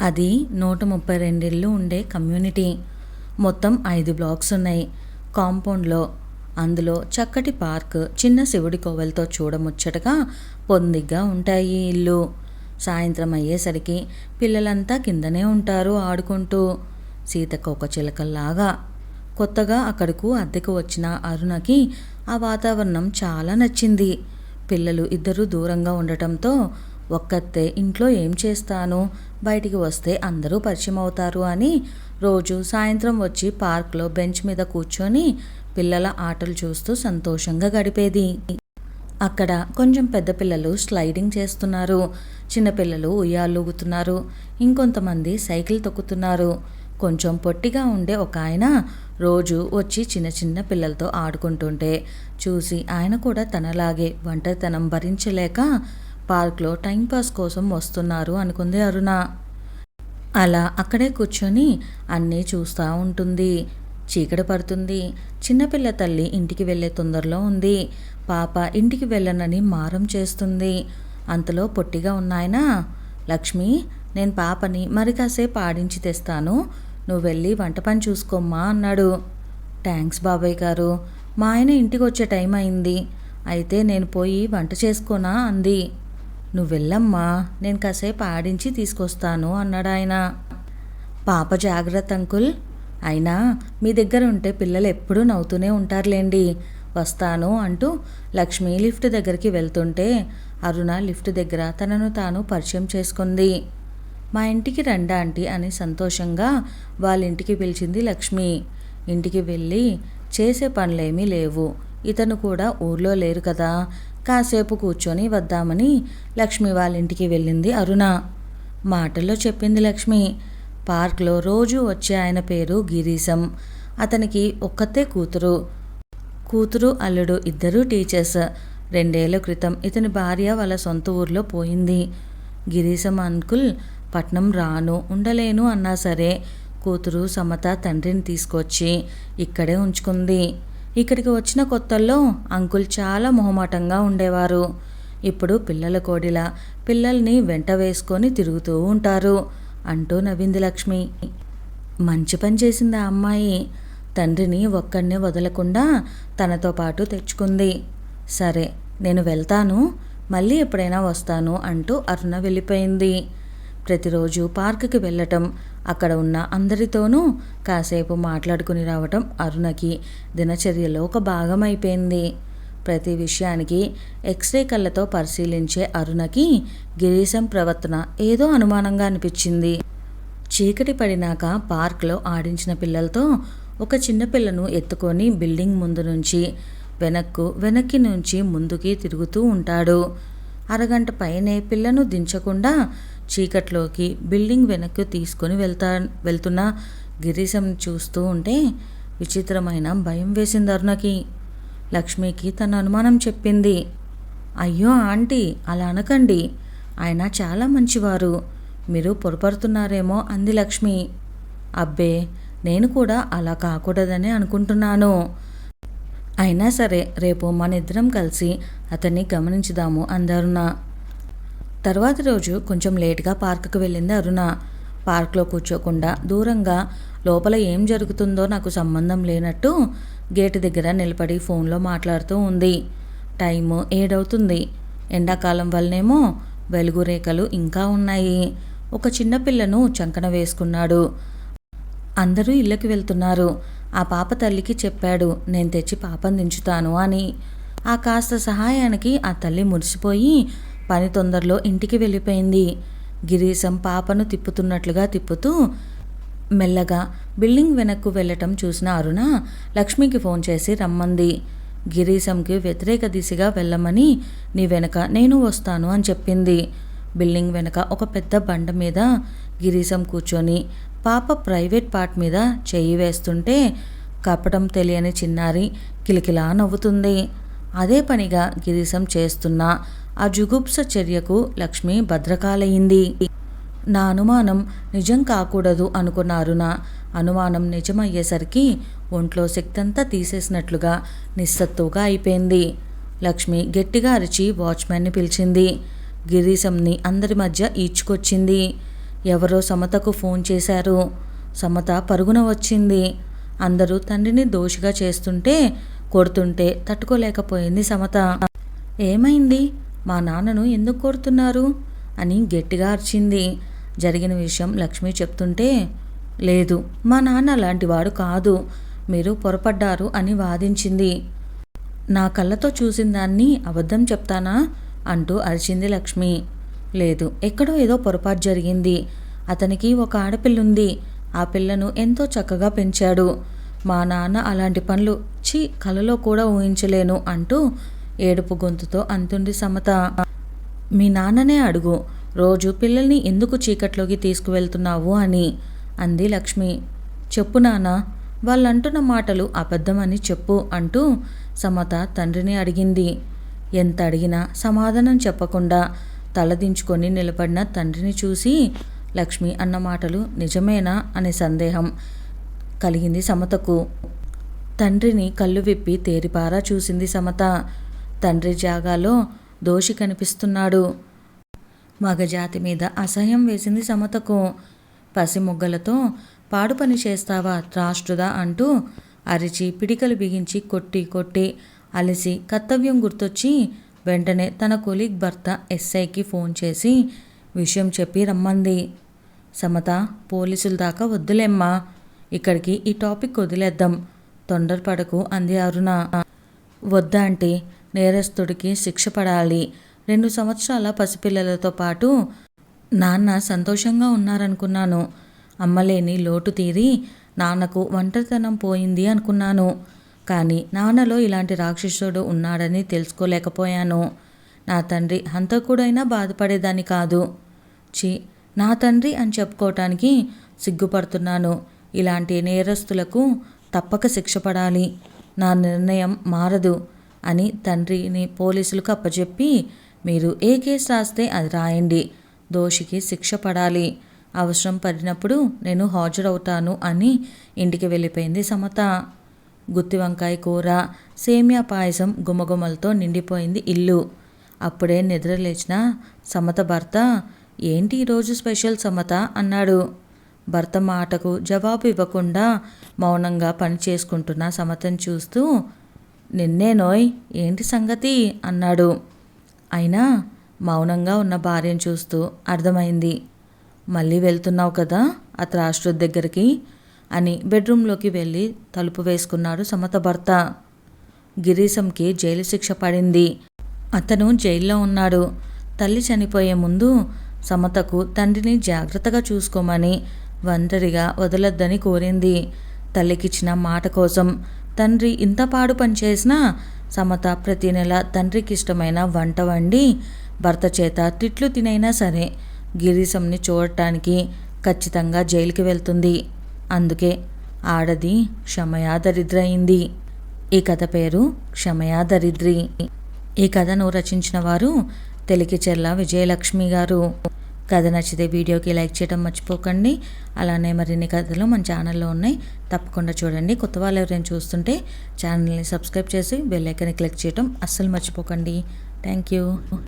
అది నూట ముప్పై రెండిళ్ళు ఉండే కమ్యూనిటీ. మొత్తం ఐదు బ్లాక్స్ ఉన్నాయి. కాంపౌండ్లో అందులో చక్కటి పార్క్ చిన్న శివుడి కోవెలతో చూడముచ్చటగా పొందిగ్గా ఉంటాయి ఇల్లు. సాయంత్రం అయ్యేసరికి పిల్లలంతా కిందనే ఉంటారు ఆడుకుంటూ. సీతకొక చిలకల్లాగా కొత్తగా అక్కడకు అద్దెకు వచ్చిన అరుణకి ఆ వాతావరణం చాలా నచ్చింది. పిల్లలు ఇద్దరు దూరంగా ఉండటంతో ఒక్కతే ఇంట్లో ఏం చేస్తాను? బయటికి వస్తే అందరూ పరిచయం అవుతారు అని రోజు సాయంత్రం వచ్చి పార్క్లో బెంచ్ మీద కూర్చొని పిల్లల ఆటలు చూస్తూ సంతోషంగా గడిపేది. అక్కడ కొంచెం పెద్ద పిల్లలు స్లైడింగ్ చేస్తున్నారు. చిన్నపిల్లలు ఉయ్యాలూగుతున్నారు ఇంకొంతమంది సైకిల్ తొక్కుతున్నారు. కొంచెం పొట్టిగా ఉండే ఒక ఆయన రోజు వచ్చి చిన్న చిన్న పిల్లలతో ఆడుకుంటుంటే చూసి ఆయన కూడా తనలాగే ఒంటరితనం భరించలేక పార్క్లో టైంపాస్ కోసం వస్తున్నారు అనుకుంది అరుణ. అలా అక్కడే కూర్చొని అన్నీ చూస్తూ ఉంటుంది. చీకటి పడుతుంది. చిన్నపిల్ల తల్లి ఇంటికి వెళ్ళే తొందరలో ఉంది. పాప ఇంటికి వెళ్ళనని మారం చేస్తుంది. అంతలో పొట్టిగా ఉన్నాయన లక్ష్మి నేను పాపని మరి కాసేపు ఆడించి తెస్తాను. నువ్వు వెళ్ళి వంట పని చూసుకోమ్మా అన్నాడు. థ్యాంక్స్ బాబాయ్ గారు. మా ఆయన ఇంటికి వచ్చే టైం అయింది. అయితే నేను పోయి వంట చేసుకోనా అంది. నువ్వు వెళ్ళమ్మా నేను కాసేపు ఆడించి తీసుకొస్తాను అన్నాడు ఆయన. పాప జాగ్రత్త అంకుల్. అయినా మీ దగ్గర ఉంటే పిల్లలు ఎప్పుడూ నవ్వుతూనే ఉంటారులేండి. వస్తాను అంటూ లక్ష్మి లిఫ్ట్ దగ్గరికి వెళ్తుంటే అరుణ లిఫ్ట్ దగ్గర తనను తాను పరిచయం చేసుకుంది. మా ఇంటికి రండా ఆంటీ అని సంతోషంగా వాళ్ళ ఇంటికి పిలిచింది లక్ష్మి. ఇంటికి వెళ్ళి చేసే పనులేమీ లేవు. ఇతను కూడా ఊర్లో లేరు కదా. కాసేపు కూర్చొని వద్దామని లక్ష్మి వాళ్ళ ఇంటికి వెళ్ళింది అరుణ. మాటల్లో చెప్పింది లక్ష్మి. పార్క్లో రోజు వచ్చే ఆయన పేరు గిరీశం. అతనికి ఒక్కతే కూతురు. కూతురు అల్లుడు ఇద్దరూ టీచర్స్. రెండేళ్ళ క్రితం ఇతని భార్య వాళ్ళ సొంత ఊర్లో పోయింది. గిరీశం అంకుల్ పట్నం రాను ఉండలేను అన్నా సరే కూతురు సమత తండ్రిని తీసుకొచ్చి ఇక్కడే ఉంచుకుంది. ఇక్కడికి వచ్చిన కొత్తల్లో అంకుల్ చాలా మొహమాటంగా ఉండేవారు. ఇప్పుడు పిల్లల కోడిలా పిల్లల్ని వెంట వేసుకొని తిరుగుతూ ఉంటారు అంటూ నవ్వింది లక్ష్మి. మంచి పని చేసింది ఆ అమ్మాయి. తండ్రిని ఒక్కడినే వదలకుండా తనతో పాటు తెచ్చుకుంది. సరే నేను వెళ్తాను మళ్ళీ ఎప్పుడైనా వస్తాను అంటూ అరుణ వెళ్ళిపోయింది. ప్రతిరోజు పార్కుకి వెళ్ళటం అక్కడ ఉన్న అందరితోనూ కాసేపు మాట్లాడుకుని రావటం అరుణకి దినచర్యలో ఒక భాగం అయిపోయింది ప్రతి విషయానికి ఎక్స్రే కళ్ళతో పరిశీలించే అరుణకి గిరీశం ప్రవర్తన ఏదో అనుమానంగా అనిపించింది. చీకటి పడినాక పార్క్లో ఆడించిన పిల్లలతో ఒక చిన్నపిల్లను ఎత్తుకొని బిల్డింగ్ ముందు నుంచి వెనక్కు వెనక్కి నుంచి ముందుకి తిరుగుతూ ఉంటాడు. అరగంట పైనే పిల్లను దించకుండా చీకట్లోకి బిల్డింగ్ వెనక్కి తీసుకొని వెళ్తా వెళ్తున్న గిరీశం చూస్తూ ఉంటే విచిత్రమైన భయం వేసింది అరుణకి. లక్ష్మికి తన అనుమానం చెప్పింది. అయ్యో ఆంటీ అలా అనకండి. ఆయన చాలా మంచివారు. మీరు పొరపడుతున్నారేమో అంది లక్ష్మి. అబ్బే నేను కూడా అలా కాకూడదని అనుకుంటున్నాను. అయినా సరే రేపు మన ఇద్దరం కలిసి అతన్ని గమనించుదాము అందరున తర్వాత రోజు కొంచెం లేట్గా పార్కుకు వెళ్ళింది అరుణ. పార్క్లో కూర్చోకుండా దూరంగా లోపల ఏం జరుగుతుందో నాకు సంబంధం లేనట్టు గేటు దగ్గర నిలబడి ఫోన్లో మాట్లాడుతూ ఉంది. టైము ఏడవుతుంది. ఎండాకాలం వల్లనేమో వెలుగు రేఖలు ఇంకా ఉన్నాయి. ఒక చిన్న పిల్లను చంకన వేసుకున్నాడు. అందరూ ఇళ్ళకి వెళ్తున్నారు. ఆ పాప తల్లికి చెప్పాడు నేను తెచ్చి పాపం దించుతాను అని. ఆ కాస్త సహాయానికి ఆ తల్లి మురిసిపోయి పని తొందరలో ఇంటికి వెళ్ళిపోయింది. గిరీశం పాపను తిప్పుతున్నట్లుగా తిప్పుతూ మెల్లగా బిల్డింగ్ వెనక్కు వెళ్ళటం చూసిన అరుణ లక్ష్మికి ఫోన్ చేసి రమ్మంది. గిరీశంకి వ్యతిరేక దిశగా వెళ్ళమని నీ వెనక నేను వస్తాను అని చెప్పింది. బిల్డింగ్ వెనక ఒక పెద్ద బండ మీద గిరీశం కూర్చొని పాప ప్రైవేట్ పార్ట్ మీద చెయ్యి వేస్తుంటే కపటం తెలియని చిన్నారి కిలకిలా నవ్వుతుంది. అదే పనిగా గిరీశం చేస్తున్న ఆ జుగుప్స చర్యకు లక్ష్మి భద్రకాలయ్యింది. నా అనుమానం నిజం కాకూడదు అనుకున్న అరుణ అనుమానం నిజమయ్యేసరికి ఒంట్లో శక్తంతా తీసేసినట్లుగా నిస్సత్తుగా అయిపోయింది. లక్ష్మి గట్టిగా అరిచి వాచ్మెన్ని పిలిచింది. గిరీశంని అందరి మధ్య ఈడ్చుకొచ్చింది. ఎవరో సమతకు ఫోన్ చేశారు. సమత పరుగున వచ్చింది. అందరూ తండ్రిని దోషిగా చేస్తుంటే కొడుతుంటే తట్టుకోలేకపోయింది సమత. ఏమైంది? మా నాన్నను ఎందుకు కొడుతున్నారు అని గట్టిగా అరిచింది. జరిగిన విషయం లక్ష్మి చెప్తుంటే లేదు మా నాన్న అలాంటివాడు కాదు మీరు పొరపడ్డారు అని వాదించింది. నా కళ్ళతో చూసిన దాన్ని అబద్ధం చెప్తానా? అంటూ అరిచింది లక్ష్మి. లేదు ఎక్కడో ఏదో పొరపాటు జరిగింది. అతనికి ఒక ఆడపిల్లుంది. ఆ పిల్లను ఎంతో చక్కగా పెంచాడు. మా నాన్న అలాంటి పనులు చి కలలో కూడా ఊహించలేను అంటూ ఏడుపు గొంతుతో అంటుంది సమత మీ నాన్ననే అడుగు. రోజు పిల్లల్ని ఎందుకు చీకట్లోకి తీసుకువెళ్తున్నావు అని అంది లక్ష్మి. చెప్పు నాన్న వాళ్ళంటున్న మాటలు అబద్ధమని చెప్పు అంటూ సమత తండ్రిని అడిగింది. ఎంత అడిగినా సమాధానం చెప్పకుండా తలదించుకొని నిలబడిన తండ్రిని చూసి లక్ష్మి అన్న మాటలు నిజమేనా అనే సందేహం కలిగింది సమతకు. తండ్రిని కళ్ళు విప్పి తేరిపారా చూసింది సమత. తండ్రి జాగాలో దోషి కనిపిస్తున్నాడు. మగజాతి మీద అసహ్యం వేసింది సమతకు. పసిమొగ్గలతో పాడు పని చేస్తావా త్రాష్టుదా అంటూ అరిచి పిడికలు బిగించి కొట్టి కొట్టి అలసి కర్తవ్యం గుర్తొచ్చి వెంటనే తన కొలీగ్ భర్త ఎస్ఐకి ఫోన్ చేసి విషయం చెప్పి రమ్మంది. సమత పోలీసుల దాకా వద్దులేమ్మా. ఇక్కడికి ఈ టాపిక్ వదిలేద్దాం. తొందరపడకు అంది అరుణ. వద్దా అంటే నేరస్తుడికి శిక్ష పడాలి. రెండు సంవత్సరాల పసిపిల్లలతో పాటు నాన్న సంతోషంగా ఉన్నారనుకున్నాను. అమ్మలేని లోటు తీరి నాన్నకు ఒంటరితనం పోయింది అనుకున్నాను. కానీ నాన్నలో ఇలాంటి రాక్షసుడు ఉన్నాడని తెలుసుకోలేకపోయాను. నా తండ్రి హంతకుడైనా బాధపడేదాన్ని కాదు. చి నా తండ్రి అని చెప్పుకోవటానికి సిగ్గుపడుతున్నాను. ఇలాంటి నేరస్తులకు తప్పక శిక్ష పడాలి. నా నిర్ణయం మారదు అని తండ్రిని పోలీసులకు అప్పచెప్పి మీరు ఏ కేసు రాస్తే అది రాయండి. దోషికి శిక్ష పడాలి. అవసరం పడినప్పుడు నేను హాజరవుతాను అని ఇంటికి వెళ్ళిపోయింది సమత. గుత్తి వంకాయ కూర సేమియా పాయసం గుమగుమలతో నిండిపోయింది ఇల్లు. అప్పుడే నిద్ర లేచిన సమత భర్త ఏంటి ఈరోజు స్పెషల్ సమత? అన్నాడు. భర్త మాటకు జవాబు ఇవ్వకుండా మౌనంగా పని చేసుకుంటున్న సమతను చూస్తూ నిన్నే నోయ్ ఏంటి సంగతి? అన్నాడు. అయినా మౌనంగా ఉన్న భార్యను చూస్తూ అర్థమైంది. మళ్ళీ వెళ్తున్నావు కదా ఆ త్రాష్ట్రుడి దగ్గరికి? అని బెడ్రూమ్లోకి వెళ్ళి తలుపు వేసుకున్నాడు సమత భర్త. గిరీశంకి జైలు శిక్ష పడింది. అతను జైల్లో ఉన్నాడు. తల్లి చనిపోయే ముందు సమతకు తండ్రిని జాగ్రత్తగా చూసుకోమని ఒంటరిగా వదలొద్దని కోరింది. తల్లికిచ్చిన మాట కోసం తండ్రి ఇంత పాడు పనిచేసినా సమత ప్రతి నెల తండ్రికి ఇష్టమైన వంట వండి భర్త చేత తిట్లు తినైనా సరే గిరీశంని చూడటానికి ఖచ్చితంగా జైలుకి వెళ్తుంది. అందుకే ఆడది క్షమయా దరిద్ర అయింది ఈ కథ పేరు క్షమయా దరిద్రి. ఈ కథను రచించిన వారు తెలికిచెర్ల విజయలక్ష్మి గారు. కథ నచ్చితే వీడియోకి లైక్ చేయడం మర్చిపోకండి. అలానే మరిన్ని కథలు మన ఛానల్లో ఉన్నాయి. తప్పకుండా చూడండి. కొత్త వాళ్ళు ఎవరైనా చూస్తుంటే ఛానల్ని సబ్స్క్రైబ్ చేసి బెల్ ఐకన్ క్లిక్ చేయడం అస్సలు మర్చిపోకండి. Thank you.